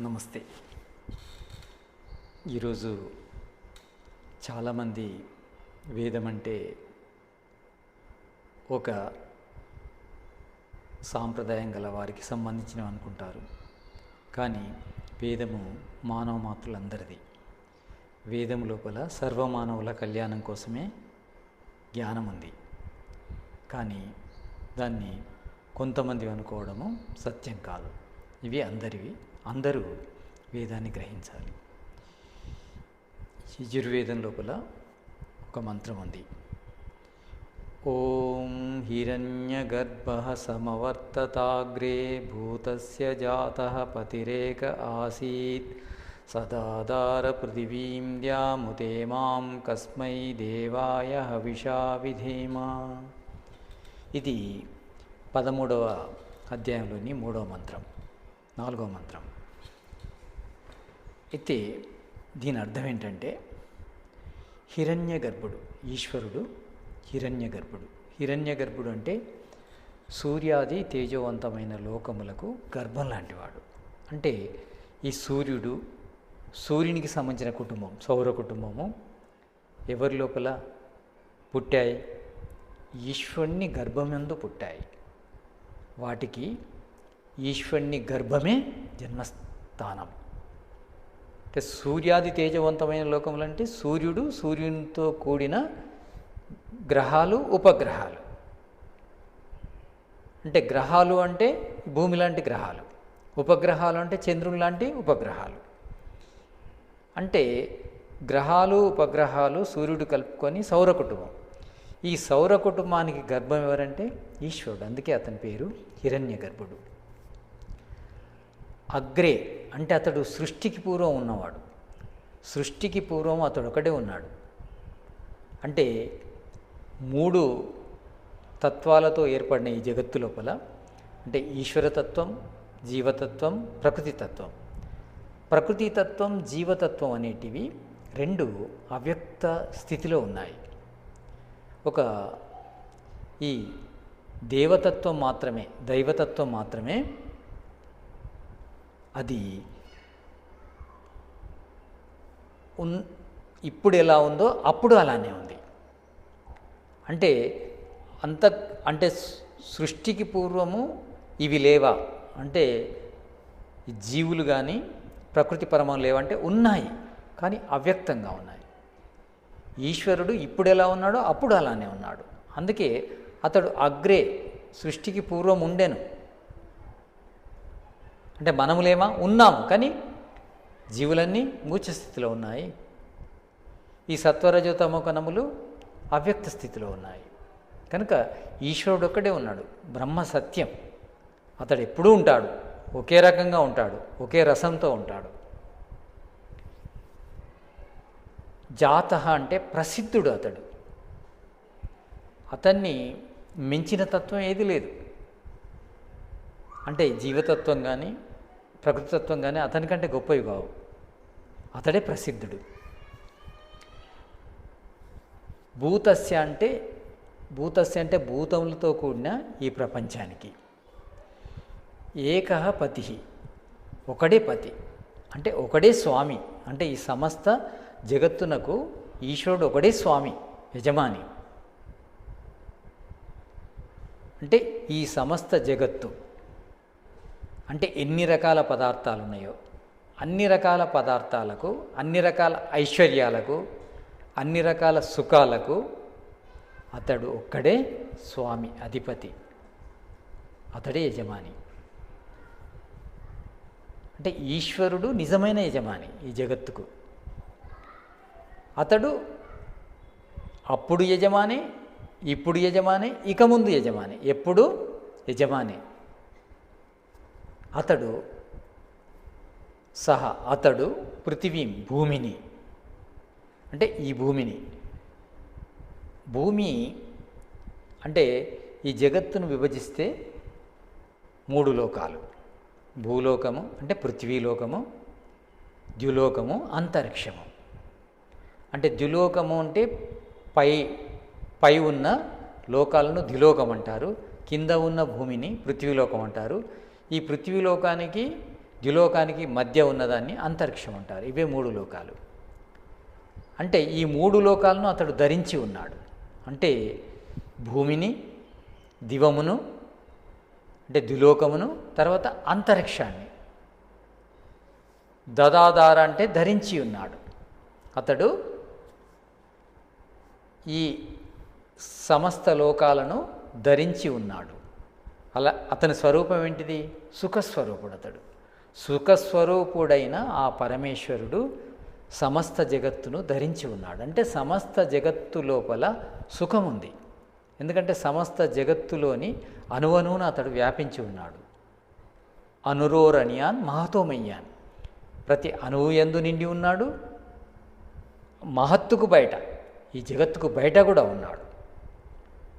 నమస్తే. ఈరోజు చాలామంది వేదం అంటే ఒక సాంప్రదాయం గల వారికి సంబంధించినవి అనుకుంటారు. కానీ వేదము మానవ మాతృలందరిది. వేదం లోపల సర్వమానవుల కళ్యాణం కోసమే జ్ఞానం ఉంది కానీ దాన్ని కొంతమంది అనుకోవడము సత్యం కాదు. ఇవి అందరివి. అందరూ వేదాన్ని గ్రహించాలి. యజుర్వేదం లోపల ఒక మంత్రం ఉంది. ఓం హిరణ్యగర్భ సమవర్తతాగ్రే భూతస్య జాత పతిరేక ఆసీత్. సదాదార పృథివీం ద్యాముతే మాం కస్మై దేవాయ హవిషా విధేమా. ఇది పదమూడవ అధ్యాయంలోని మూడవ మంత్రం. నాలుగో మంత్రం. అయితే దీని అర్థం ఏంటంటే హిరణ్య గర్భుడు ఈశ్వరుడు హిరణ్య గర్భుడు హిరణ్య గర్భుడు అంటే సూర్యాది తేజవంతమైన లోకములకు గర్భం లాంటివాడు. అంటే ఈ సూర్యుడు సూర్యునికి సంబంధించిన కుటుంబం సౌర కుటుంబము ఎవరి లోపల? పుట్టాయి. ఈశ్వరుని గర్భమందు పుట్టాయి. వాటికి ఈశ్వరుని గర్భమే జన్మస్థానం. అంటే సూర్యాది తేజవంతమైన లోకములు అంటే సూర్యుడు సూర్యునితో కూడిన గ్రహాలు ఉపగ్రహాలు. అంటే గ్రహాలు అంటే భూమి లాంటి గ్రహాలు ఉపగ్రహాలు అంటే చంద్రుని లాంటి ఉపగ్రహాలు. అంటే గ్రహాలు ఉపగ్రహాలు సూర్యుడు కలుపుకొని సౌర కుటుంబం. ఈ సౌర కుటుంబానికి గర్భం ఎవరంటే ఈశ్వరుడు అందుకే అతని పేరు హిరణ్య గర్భుడు అగ్రే అంటే అతడు సృష్టికి పూర్వం ఉన్నవాడు. సృష్టికి పూర్వం అతడు ఒకడే ఉన్నాడు. అంటే మూడు తత్వాలతో ఏర్పడిన ఈ జగత్తు లోపల అంటే ఈశ్వరతత్వం జీవతత్వం ప్రకృతితత్వం. ప్రకృతితత్వం జీవతత్వం అనేటివి రెండు అవ్యక్త స్థితిలో ఉన్నాయి. ఒక ఈ దేవతత్వం మాత్రమే దైవతత్వం మాత్రమే అది ఉన్ ఇప్పుడు ఎలా ఉందో అప్పుడు అలానే ఉంది. అంటే అంత అంటే సృష్టికి పూర్వము ఇవి లేవా? అంటే జీవులు కానీ ప్రకృతి పరమం లేవంటే ఉన్నాయి కానీ అవ్యక్తంగా ఉన్నాయి. ఈశ్వరుడు ఇప్పుడు ఎలా ఉన్నాడో అప్పుడు అలానే ఉన్నాడు. అందుకే అతడు అగ్రే సృష్టికి పూర్వం ఉండెను. అంటే మనములేమా? ఉన్నాము. కానీ జీవులన్నీ మూర్ఛ స్థితిలో ఉన్నాయి. ఈ సత్వరజోతమో కణములు అవ్యక్త స్థితిలో ఉన్నాయి. కనుక ఈశ్వరుడు ఒక్కడే ఉన్నాడు. బ్రహ్మ సత్యం. అతడు ఎప్పుడూ ఉంటాడు. ఒకే రకంగా ఉంటాడు. ఒకే రసంతో ఉంటాడు. జాత అంటే ప్రసిద్ధుడు అతడు. అతన్ని మించిన తత్వం ఏది లేదు. అంటే జీవతత్వం కానీ ప్రకృతితత్వం కానీ అతనికంటే గొప్పవి కావు అతడే ప్రసిద్ధుడు. భూతస్య అంటే భూతస్య అంటే భూతములతో కూడిన ఈ ప్రపంచానికి. ఏక పతి. ఒకడే పతి. అంటే ఒకడే స్వామి. అంటే ఈ సమస్త జగత్తునకు ఈశ్వరుడు ఒకడే స్వామి యజమాని. అంటే ఈ సమస్త జగత్తు. అంటే ఎన్ని రకాల పదార్థాలు ఉన్నాయో అన్ని రకాల పదార్థాలకు అన్ని రకాల ఐశ్వర్యాలకు అన్ని రకాల సుఖాలకు అతడు ఒక్కడే స్వామి అధిపతి అతడే యజమాని. అంటే ఈశ్వరుడు నిజమైన యజమాని ఈ జగత్తుకు. అతడు అప్పుడు యజమాని ఇప్పుడు యజమాని ఇక ముందు యజమాని ఎప్పుడు? యజమాని. అతడు సహ అతడు పృథివీం భూమిని. అంటే ఈ భూమిని. భూమి అంటే ఈ జగత్తును విభజిస్తే మూడు లోకాలు. భూలోకము అంటే పృథ్వీలోకము ద్యులోకము అంతరిక్షము. అంటే ద్యులోకము అంటే పై పై ఉన్న లోకాలను ద్యులోకం అంటారు కింద ఉన్న భూమిని పృథ్వీలోకం అంటారు ఈ పృథ్వీలోకానికి ద్యులోకానికి మధ్య ఉన్నదాన్ని అంతరిక్షం అంటారు. ఇవే మూడు లోకాలు. అంటే ఈ మూడు లోకాలను అతడు ధరించి ఉన్నాడు. అంటే భూమిని దివమును అంటే ద్విలోకమును తర్వాత అంతరిక్షాన్ని. దదాదార అంటే ధరించి ఉన్నాడు. అతడు ఈ సమస్త లోకాలను ధరించి ఉన్నాడు. అలా అతని స్వరూపం ఏంటిది? సుఖస్వరూపుడు అతడు సుఖస్వరూపుడైన ఆ పరమేశ్వరుడు సమస్త జగత్తును ధరించి ఉన్నాడు. అంటే సమస్త జగత్తు లోపల సుఖం ఉంది ఎందుకంటే సమస్త జగత్తులోని అణువణువున అతడు వ్యాపించి ఉన్నాడు. అనురోరణ్యాన్ మహతోమయ్యాన్. ప్రతి అణువు ఎందు నిండి ఉన్నాడు. మహత్తుకు బయట ఈ జగత్తుకు బయట కూడా ఉన్నాడు.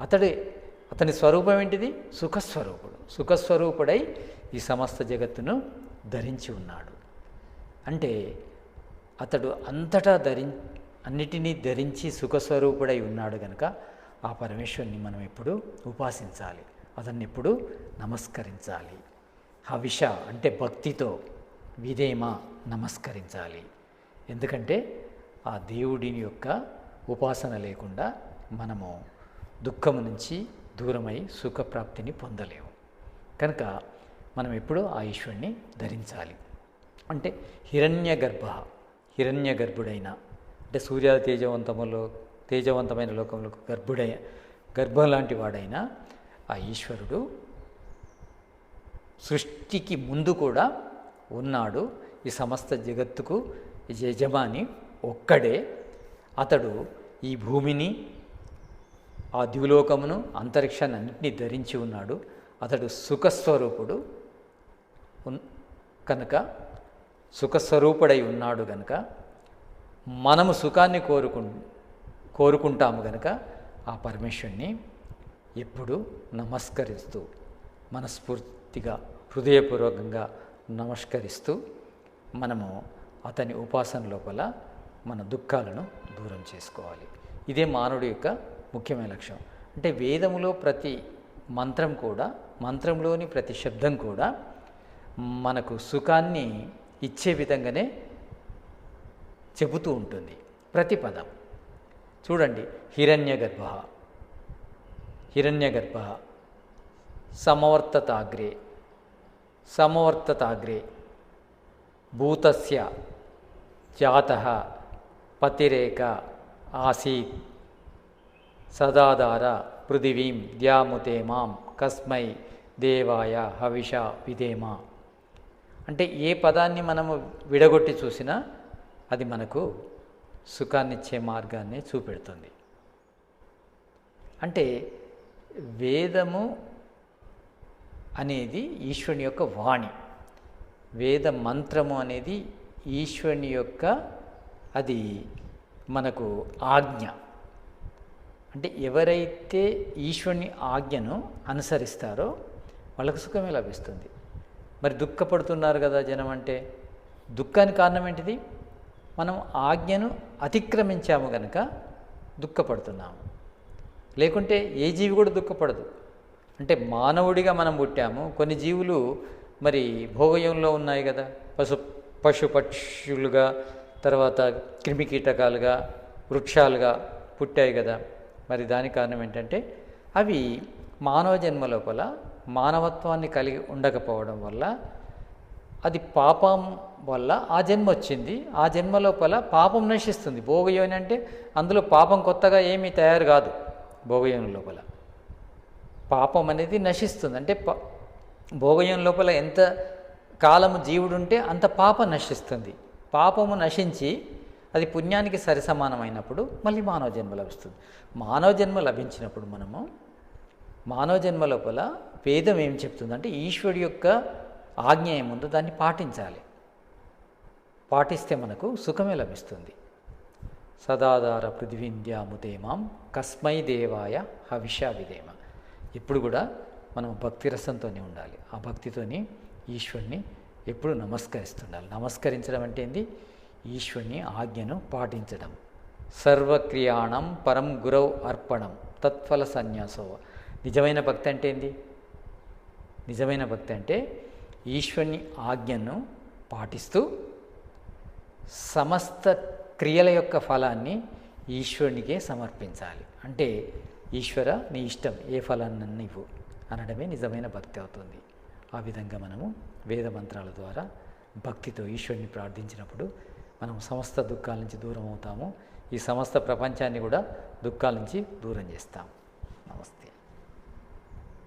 అతడి అతని స్వరూపం ఏంటిది? సుఖస్వరూపుడు. సుఖస్వరూపుడై ఈ సమస్త జగత్తును ధరించి ఉన్నాడు. అంటే అతడు అంతటా ధరి అన్నిటినీ ధరించి సుఖస్వరూపుడై ఉన్నాడు కనుక ఆ పరమేశ్వరుని మనం ఎప్పుడు ఉపాసించాలి. అతన్ని ఎప్పుడు నమస్కరించాలి. హవిష అంటే భక్తితో విధేమ నమస్కరించాలి. ఎందుకంటే ఆ దేవుడిని యొక్క ఉపాసన లేకుండా మనము దుఃఖము నుంచి దూరమై సుఖప్రాప్తిని పొందలేము కనుక మనం ఎప్పుడూ ఆ ఈశ్వరుణ్ణి ధరించాలి. అంటే హిరణ్య గర్భ హిరణ్య గర్భుడైన అంటే సూర్య తేజవంతములో తేజవంతమైన లోకంలో గర్భుడై గర్భం లాంటి వాడైన ఆ ఈశ్వరుడు సృష్టికి ముందు కూడా ఉన్నాడు. ఈ సమస్త జగత్తుకు యజమాని ఒక్కడే. అతడు ఈ భూమిని ఆ ద్యులోకమును అంతరిక్షాన్ని అన్నింటినీ ధరించి ఉన్నాడు. అతడు సుఖస్వరూపుడు. ఉన్- కనుక సుఖస్వరూపుడై ఉన్నాడు కనుక మనము సుఖాన్ని కోరుకు కోరుకుంటాము కనుక ఆ పరమేశ్వరుణ్ణి ఎప్పుడు నమస్కరిస్తూ మనస్ఫూర్తిగా హృదయపూర్వకంగా నమస్కరిస్తూ మనము అతని ఉపాసన లోపల మన దుఃఖాలను దూరం చేసుకోవాలి. ఇదే మానవుడి యొక్క ముఖ్యమైన లక్ష్యం అంటే వేదములో ప్రతి మంత్రం కూడా మంత్రంలోని ప్రతి శబ్దం కూడా మనకు సుఖాన్ని ఇచ్చే విధంగానే చెబుతూ ఉంటుంది. ప్రతి పదం. చూడండి హిరణ్య గర్భ హిరణ్య గర్భ సమవర్తతాగ్రే. సమవర్తతాగ్రే. భూతస్య. జాత. పతిరేక. ఆసీత్. సదాధార పృథివీం ద్యాముతే మాం కస్మై దేవాయ హవిష విదేమ అంటే ఏ పదాన్ని మనము విడగొట్టి చూసినా అది మనకు సుఖాన్నిచ్చే మార్గాన్ని చూపెడుతుంది. అంటే వేదము అనేది ఈశ్వరుని యొక్క వాణి. వేద మంత్రము అనేది ఈశ్వరుని యొక్క అది మనకు ఆజ్ఞ. అంటే ఎవరైతే ఈశ్వరుని ఆజ్ఞను అనుసరిస్తారో వాళ్ళకు సుఖమే లభిస్తుంది. మరి దుఃఖపడుతున్నారు కదా జనం అంటే దుఃఖానికి కారణం ఏంటిది? మనం ఆజ్ఞను అతిక్రమించాము గనక దుఃఖపడుతున్నాము. లేకుంటే ఏ జీవి కూడా దుఃఖపడదు. అంటే మానవుడిగా మనం పుట్టాము కొన్ని జీవులు మరి భోగయంలో ఉన్నాయి కదా. పశు పశు పక్షులుగా తర్వాత క్రిమికీటకాలుగా వృక్షాలుగా పుట్టాయి కదా. మరి దాని కారణం ఏంటంటే అవి మానవ జన్మ లోపల మానవత్వాన్ని కలిగి ఉండకపోవడం వల్ల అది పాపం వల్ల ఆ జన్మ వచ్చింది. ఆ జన్మ లోపల పాపం నశిస్తుంది. భోగయోని అంటే అందులో పాపం కొత్తగా ఏమీ తయారు కాదు భోగయోని లోపల. పాపం అనేది నశిస్తుంది. అంటే ప భోగయం లోపల ఎంత కాలము జీవుడుంటే అంత పాపం నశిస్తుంది. పాపము నశించి అది పుణ్యానికి సరిసమానమైనప్పుడు మళ్ళీ మానవ జన్మ లభిస్తుంది. మానవ జన్మ లభించినప్పుడు మనము మానవ జన్మ లోపల వేదం ఏం చెప్తుందంటే ఈశ్వరుడి యొక్క ఆజ్ఞ ఏముందో దాన్ని పాటించాలి. పాటిస్తే మనకు సుఖమే లభిస్తుంది. సదాధార పృథివింద్యాముదేమాం కస్మై దేవాయ హవిష విదేమ ఎప్పుడు కూడా మనం భక్తి రసంతోనే ఉండాలి. ఆ భక్తితోని ఈశ్వరుని ఎప్పుడు నమస్కరిస్తుండాలి. నమస్కరించడం అంటే ఏంది? ఈశ్వరుని ఆజ్ఞను పాటించడం. సర్వక్రియాణం పరం గురౌ అర్పణం తత్ఫల సన్యాసో. నిజమైన భక్తి అంటే ఏంది? నిజమైన భక్తి అంటే ఈశ్వరుని ఆజ్ఞను పాటిస్తూ సమస్త క్రియల యొక్క ఫలాన్ని ఈశ్వరునికే సమర్పించాలి. అంటే ఈశ్వర నీ ఇష్టం ఏ ఫలాన్ని ఇవ్వు అనడమే నిజమైన భక్తి అవుతుంది. ఆ విధంగా మనము వేద మంత్రాల ద్వారా భక్తితో ఈశ్వరుని ప్రార్థించినప్పుడు మనం సమస్త దుఃఖాల నుంచి దూరం అవుతాము. ఈ సమస్త ప్రపంచాన్ని కూడా దుఃఖాల నుంచి దూరం చేస్తాం నమస్తే.